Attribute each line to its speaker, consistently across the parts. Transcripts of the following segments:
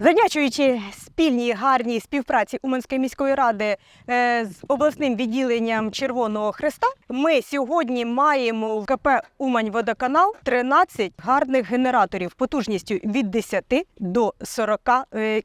Speaker 1: Завдячуючи спільній гарній співпраці Уманської міської ради е, з обласним відділенням Червоного Хреста, ми сьогодні маємо в КП Умань Водоканал 13 гарних генераторів потужністю від 10 до 40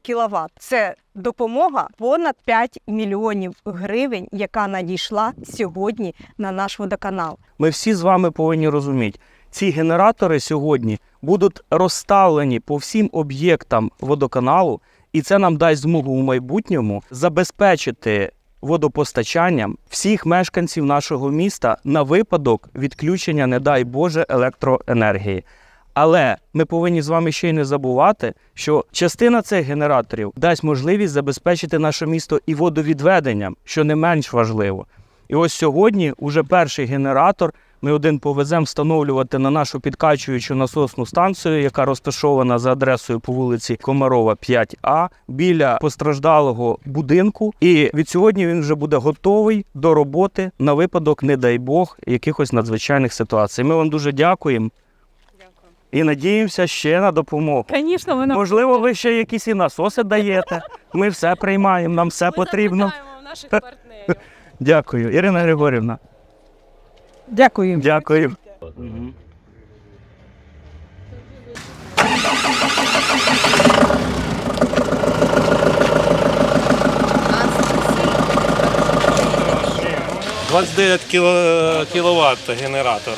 Speaker 1: кВт. Це допомога понад 5 мільйонів гривень, яка надійшла сьогодні на наш водоканал.
Speaker 2: Ми всі з вами повинні розуміти, ці генератори сьогодні будуть розставлені по всім об'єктам водоканалу, і це нам дасть змогу у майбутньому забезпечити водопостачанням всіх мешканців нашого міста на випадок відключення, не дай Боже, електроенергії. Але ми повинні з вами ще й не забувати, що частина цих генераторів дасть можливість забезпечити наше місто і водовідведенням, що не менш важливо. І ось сьогодні уже перший генератор ми один повеземо встановлювати на нашу підкачуючу насосну станцію, яка розташована за адресою по вулиці Комарова 5А біля постраждалого будинку. І від сьогодні він вже буде готовий до роботи на випадок, не дай Бог, якихось надзвичайних ситуацій. Ми вам дуже дякуємо. І надіємося ще на допомогу.
Speaker 3: Звісно, ми нам
Speaker 2: Можливо, ви ще якісь і насоси даєте. Ми все приймаємо, нам все потрібно.
Speaker 3: запитаємо наших партнерів.
Speaker 2: Дякую, Ірина Григорівна.
Speaker 1: Дякую.
Speaker 2: Дякую. Мгм.
Speaker 4: – 29 кВт генератор.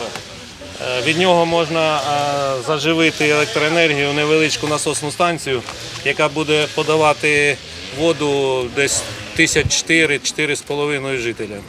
Speaker 4: Е, Від нього можна е, заживити електроенергію невеличку насосну станцію, яка буде подавати воду десь 1004-4,5 жителям.